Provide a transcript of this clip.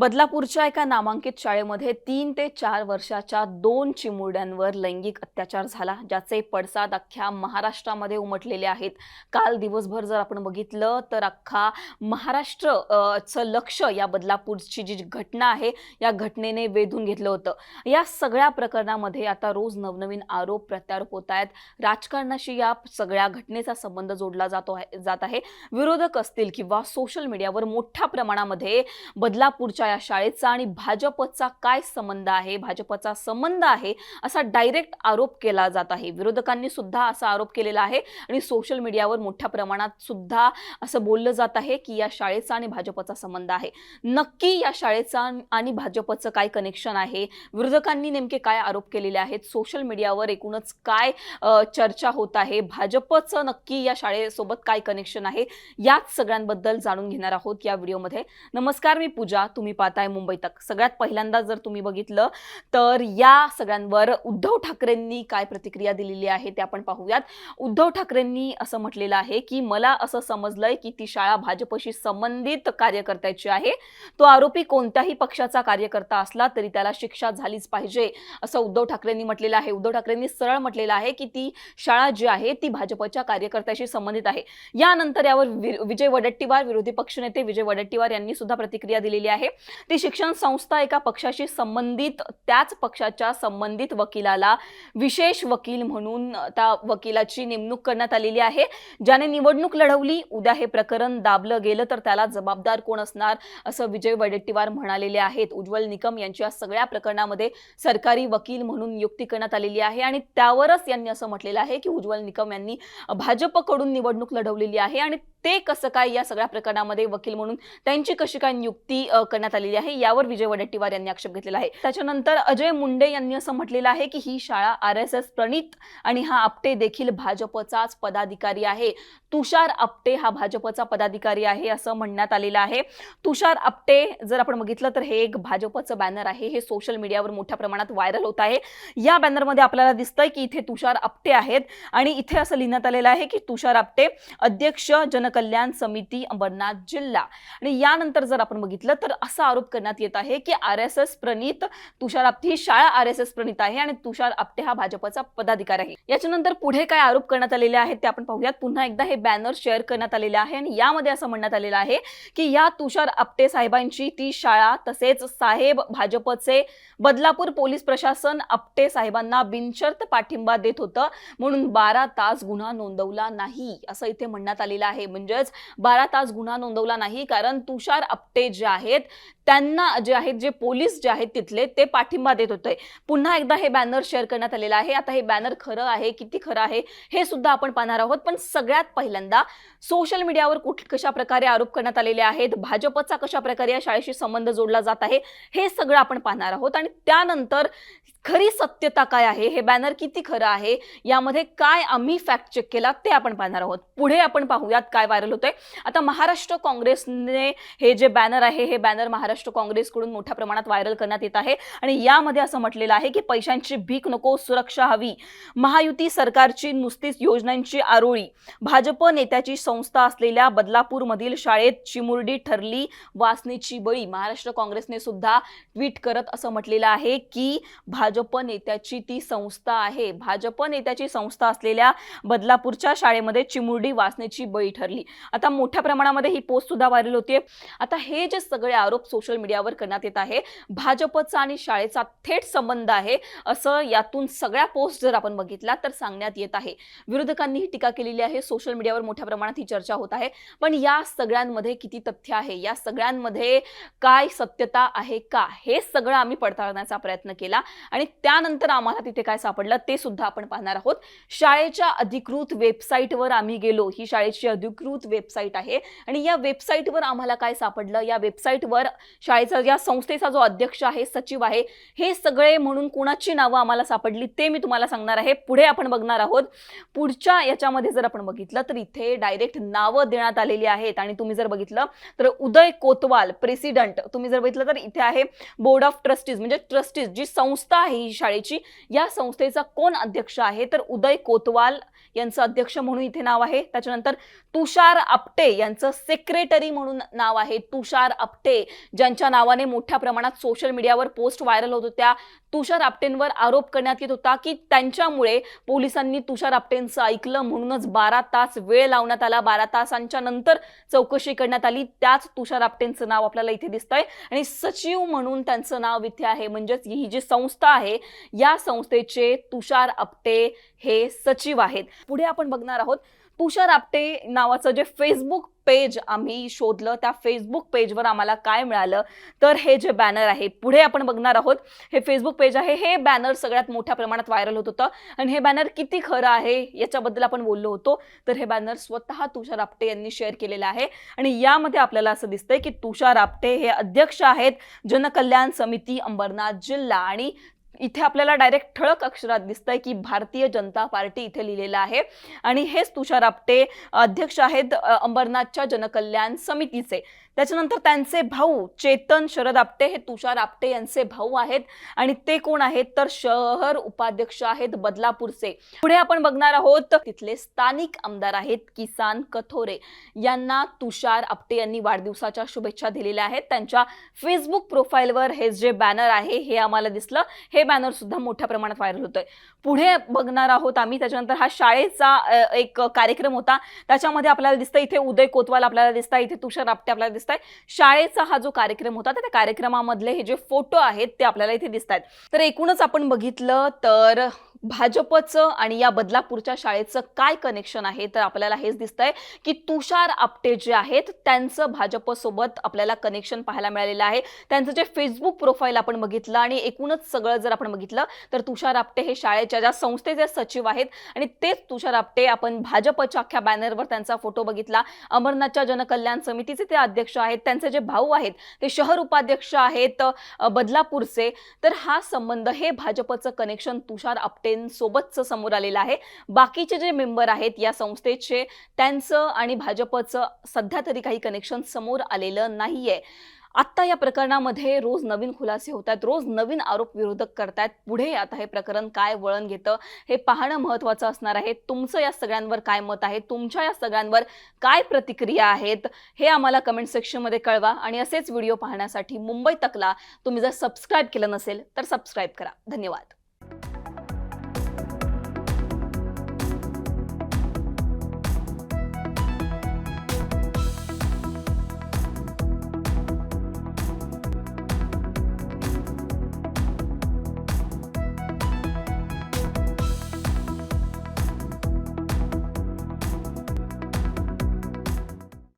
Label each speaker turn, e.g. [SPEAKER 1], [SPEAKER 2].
[SPEAKER 1] बदलापूरच्या एका नामांकित शाळेमध्ये तीन ते चार वर्षाच्या दोन चिमुरड्यांवर लैंगिक अत्याचार झाला ज्याचे पडसाद अख्ख्या महाराष्ट्रामध्ये उमटलेले आहेत. काल दिवसभर जर आपण बघितलं तर अख्खा महाराष्ट्र चं लक्ष या बदलापूरची जी घटना आहे या घटनेने वेधून घेतलं होतं. या सगळ्या प्रकरणामध्ये आता रोज नवनवीन आरोप प्रत्यारोप होत आहेत. राजकारणाशी या सगळ्या घटनेचा संबंध जोडला जातो आहे जात आहे. विरोधक असतील किंवा सोशल मीडियावर मोठ्या प्रमाणामध्ये बदलापूरच्या या शाळेचा आणि भाजपचा काय संबंध आहे? भाजपचा संबंध आहे असा डायरेक्ट आरोप केला जात आहे. विरोधकांनी सुद्धा असा आरोप केलेला आहे आणि सोशल मीडियावर मोठ्या प्रमाणात सुद्धा असं बोललं जात आहे की या शाळेचा आणि भाजपचा संबंध आहे. नक्की या शाळेचा आणि भाजपचं काय कनेक्शन आहे? विरोधकांनी नेमके काय आरोप केलेले आहेत? सोशल मीडियावर एकूणच काय चर्चा होत आहे? भाजपचं नक्की या शाळेसोबत काय कनेक्शन आहे? याच सगळ्यांबद्दल जाणून घेणार आहोत या व्हिडिओमध्ये नमस्कार मी पूजा. तुम्ही पाहताय मुंबई तक सगळ्यात पहिल्यांदा जर तुम्ही बघितलं तर या सगळ्यांवर उद्धव ठाकरेंनी काय प्रतिक्रिया दिलेली आहे ते आपण पाहूयात. उद्धव ठाकरेंनी असं म्हटलेलं आहे की मला असं समजलंय की ती शाळा भाजपशी संबंधित कार्यकर्त्याची आहे. तो आरोपी कोणत्याही पक्षाचा कार्यकर्ता असला तरी त्याला शिक्षा झालीच पाहिजे. असं उद्धव ठाकरेंनी म्हटलेलं आहे. उद्धव ठाकरेंनी सरळ म्हटलेलं आहे की ती शाळा जी आहे ती भाजपच्या कार्यकर्त्याशी संबंधित आहे. यानंतर यावर विजय वडट्टीवार विरोधी पक्षनेते विजय वडट्टीवार यांनी सुद्धा प्रतिक्रिया दिलेली आहे. ती शिक्षण संस्था एका पक्षाशी संबंधित त्याच पक्षाच्या संबंधित वकिलाला विशेष वकील म्हणून त्या वकिलाची नेमणूक करण्यात आलेली आहे. ज्याने निवडणूक लढवली उद्या हे प्रकरण दाबलं गेलं तर त्याला जबाबदार कोण असणार? असं विजय वडेट्टीवार म्हणालेले आहेत. उज्ज्वल निकम यांच्या सगळ्या प्रकरणामध्ये सरकारी वकील म्हणून नियुक्ती करण्यात आलेली आहे आणि त्यावरच यांनी असं म्हटलेलं आहे की उज्ज्वल निकम यांनी भाजपकडून निवडणूक लढवलेली आहे आणि ते कसं काय या सगळ्या प्रकरणामध्ये वकील म्हणून त्यांची कशी काय नियुक्ती करण्यात आलेली आहे यावर विजय वडेट्टीवार यांनी आक्षेप घेतलेला आहे. त्याच्यानंतर अजय मुंडे यांनी असं म्हटलेलं आहे की ही शाळा आर एस एस प्रणित आणि हा आपटे देखील भाजपचाच पदाधिकारी आहे. तुषार आपटे हा भाजपचा पदाधिकारी आहे असं म्हणण्यात आलेलं आहे. तुषार आपटे जर आपण बघितलं तर हे एक भाजपचं बॅनर आहे. हे सोशल मीडियावर मोठ्या प्रमाणात व्हायरल होत आहे. या बॅनरमध्ये आपल्याला दिसतंय की इथे तुषार आपटे आहेत आणि इथे असं लिहिण्यात आलेलं आहे की तुषार आपटे अध्यक्ष जन जनकल्याण समिती अंबरनाथ जिल्हा. आणि यानंतर जर आपण बघितलं तर असा आरोप करण्यात येत आहे की आर एस एस प्रणित तुषार आपटे ही शाळा आर एस एस प्रणित आहे आणि तुषार आपटे हा भाजपचा पदाधिकारी आहे. याच्यानंतर पुढे काय आरोप करण्यात आलेले आहेत ते आपण पाहूयात. पुन्हा एकदा हे बॅनर शेअर करण्यात आलेले आहे आणि यामध्ये असं म्हणण्यात आलेलं आहे की या तुषार आपटे साहेबांची ती शाळा तसेच साहेब भाजपचे बदलापूर पोलीस प्रशासन आपटे साहेबांना बिनशर्त पाठिंबा देत होतं. म्हणून बारा तास गुन्हा नोंदवला नाही असं इथे म्हणण्यात आलेलं आहे. म्हणजे म्हणजेच बारा तास गुन्हा नोंदवला नाही कारण तुषार आपटे जे आहेत त्यांना जे आहेत जे पोलीस जे आहेत तिथले ते पाठिंबा देत होते. पुन्हा एकदा हे बॅनर शेअर करण्यात आलेलं आहे. आता हे बॅनर खरं आहे किती खरं आहे हे सुद्धा आपण पाहणार आहोत. पण सगळ्यात पहिल्यांदा सोशल मीडियावर कुठ कशा प्रकारे आरोप करण्यात आलेले आहेत भाजपचा कशा प्रकारे या शाळेशी संबंध जोडला जात आहे हे सगळं आपण पाहणार आहोत. आणि त्यानंतर खरी सत्यता काय आहे? हे बॅनर किती खरं आहे? यामध्ये काय आम्ही फॅक्ट चेक केला ते आपण पाहणार आहोत. पुढे आपण पाहूयात काय व्हायरल होतंय. आता महाराष्ट्र काँग्रेसने हे जे बॅनर आहे हे बॅनर महाराष्ट्र काँग्रेसकडून मोठ्या प्रमाणात व्हायरल करण्यात येत आहे. आणि यामध्ये असं म्हटलेलं आहे की पैशांची भीक नको सुरक्षा हवी. महायुती सरकारची नुसतीच योजनांची आरोळी. भाजप नेत्याची संस्था असलेल्या बदलापूरमधील शाळेत चिमुरडी ठरली वासनेची बळी. महाराष्ट्र काँग्रेसने सुद्धा ट्विट करत असं म्हटलेलं आहे की भाजप नेत्याची ती संस्था आहे. भाजप नेत्याची संस्था असलेल्या बदलापूरच्या शाळेमध्ये चिमुरडी वाचण्याची बळी ठरली. आता मोठ्या प्रमाणामध्ये ही पोस्ट सुद्धा व्हायरल होते आता हे जे सगळे आरोप सोशल मीडियावर करण्यात येत आहे भाजपचा आणि शाळेचा थेट संबंध आहे असं यातून सगळ्या पोस्ट जर आपण बघितला तर सांगण्यात येत आहे. विरोधकांनी ही टीका केलेली आहे. सोशल मीडियावर मोठ्या प्रमाणात ही चर्चा होत आहे. पण या सगळ्यांमध्ये किती तथ्य आहे? या सगळ्यांमध्ये काय सत्यता आहे का? हे सगळं आम्ही पडताळण्याचा प्रयत्न केला. आणि त्यानंतर आम्हाला तिथे काय सापडलं ते सुद्धा आपण पाहणार आहोत. शाळेच्या अधिकृत वेबसाईटवर आम्ही गेलो. ही शाळेची अधिकृत वेबसाईट आहे. आणि या वेबसाईटवर आम्हाला काय सापडलं? या वेबसाईटवर शाळेचा या संस्थेचा जो अध्यक्ष आहे सचिव आहे हे सगळे म्हणून कुणाची नावं आम्हाला सापडली ते मी तुम्हाला सांगणार आहे. पुढे आपण बघणार आहोत. पुढच्या याच्यामध्ये जर आपण बघितलं तर इथे डायरेक्ट नावं देण्यात आलेली आहेत. आणि तुम्ही जर बघितलं तर उदय कोतवाल प्रेसिडेंट. तुम्ही जर बघितलं तर इथे आहे बोर्ड ऑफ ट्रस्टीज. म्हणजे ट्रस्टीज जी संस्था आहे ही शाळेची या संस्थेचा कोण अध्यक्ष आहे? तर उदय कोतवाल यांचं अध्यक्ष म्हणून इथे नाव आहे. त्याच्यानंतर तुषार आपटे यांचं सेक्रेटरी म्हणून नाव आहे. तुषार आपटे ज्यांच्या नावाने मोठ्या प्रमाणात सोशल मीडियावर पोस्ट व्हायरल होत होत्या. तुषार आपटेंवर आरोप करण्यात येत होता की त्यांच्यामुळे पोलिसांनी तुषार आपटेंचं ऐकलं म्हणूनच बारा तास वेळ लावण्यात आला. बारा तासांच्या नंतर चौकशी करण्यात आली. त्याच तुषार आपटेंचं नाव आपल्याला इथे दिसतंय. आणि सचिव म्हणून त्यांचं नाव इथे आहे. म्हणजेच ही जी संस्था आहे या संस्थेचे तुषार आपटे हे सचिव आहेत. पुढे आपण बघणार आहोत तुषार आपटे नावाचं जे फेसबुक पेज आम्ही शोधलं त्या फेसबुक पेजवर आम्हाला काय मिळालं? तर हे जे बॅनर आहे पुढे आपण बघणार आहोत. हे फेसबुक पेज आहे हे बॅनर सगळ्यात मोठ्या प्रमाणात व्हायरल होत होतं. आणि हे बॅनर किती खरं आहे याच्याबद्दल आपण बोललो होतो. तर हे बॅनर स्वतः तुषार आपटे यांनी शेअर केलेलं आहे. आणि यामध्ये आपल्याला असं दिसतंय की तुषार आपटे हे अध्यक्ष आहेत. जनकल्याण समिती अंबरनाथ जिल्हा. आणि इथे आपल्याला डायरेक्ट ठळक अक्षरात दिसतंय की भारतीय जनता पार्टी इथे लिहिलेलं आहे. आणि हेच तुषार आपटे अध्यक्ष आहेत अंबरनाथच्या जनकल्याण समितीचे. त्याच्यानंतर त्यांचे भाऊ चेतन शरद आपटे हे तुषार आपटे यांचे भाऊ आहेत. आणि ते कोण आहेत? तर शहर उपाध्यक्ष आहेत बदलापूरचे. पुढे आपण बघणार आहोत तिथले स्थानिक आमदार आहेत किसान कथोरे. यांना तुषार आपटे यांनी वाढदिवसाच्या शुभेच्छा दिलेल्या आहेत. त्यांच्या फेसबुक प्रोफाईलवर हे जे बॅनर आहे हे आम्हाला दिसलं. हे बॅनर सुद्धा मोठ्या प्रमाणात व्हायरल होतोय. पुढे बघणार आहोत आम्ही. त्याच्यानंतर हा शाळेचा एक कार्यक्रम होता. त्याच्यामध्ये आपल्याला दिसतं इथे उदय कोतवाल आपल्याला दिसतं इथे तुषार आपटे आपल्याला दिसत शाळेचा हा जो कार्यक्रम होता तर त्या कार्यक्रमामधले हे जे फोटो आहेत ते आपल्याला इथे दिसत आहेत तर एकूणच आपण बघितलं तर भाजपचं आणि या बदलापूरच्या शाळेचं काय कनेक्शन आहे? तर आपल्याला हेच दिसतंय की तुषार आपटे जे आहेत त्यांचं भाजपसोबत आपल्याला कनेक्शन पाहायला मिळालेलं आहे. त्यांचं जे फेसबुक प्रोफाईल आपण बघितलं आणि एकूणच सगळं जर आपण बघितलं तर तुषार आपटे हे शाळेच्या ज्या संस्थेचे सचिव आहेत आणि तेच तुषार आपटे आपण भाजपच्या अख्ख्या बॅनरवर त्यांचा फोटो बघितला. अमरनाथच्या जनकल्याण समितीचे ते अध्यक्ष आहेत त्यांचे जे भाऊ आहेत ते शहर उपाध्यक्ष आहेत बदलापूरचे. तर हा संबंध हे भाजपचं कनेक्शन तुषार आपटेंसोबतचं समोर आलेलं आहे. बाकीचे जे मेंबर आहेत या संस्थेचे त्यांचं आणि भाजपचं सध्या तरी काही कनेक्शन समोर आलेलं नाहीये. आत्ता या प्रकरणामध्ये रोज नवीन खुलासे होत आहेत रोज नवीन आरोप विरोधक करतायत. पुढे आता हे प्रकरण काय वळण घेतं हे पाहणं महत्त्वाचं असणार आहे. तुमचं या सगळ्यांवर काय मत आहे? तुमच्या या सगळ्यांवर काय प्रतिक्रिया आहेत? हे आम्हाला कमेंट सेक्शनमध्ये कळवा आणि असेच व्हिडिओ पाहण्यासाठी मुंबई तकला तुम्ही जर सबस्क्राईब केलं नसेल तर सबस्क्राईब करा. धन्यवाद.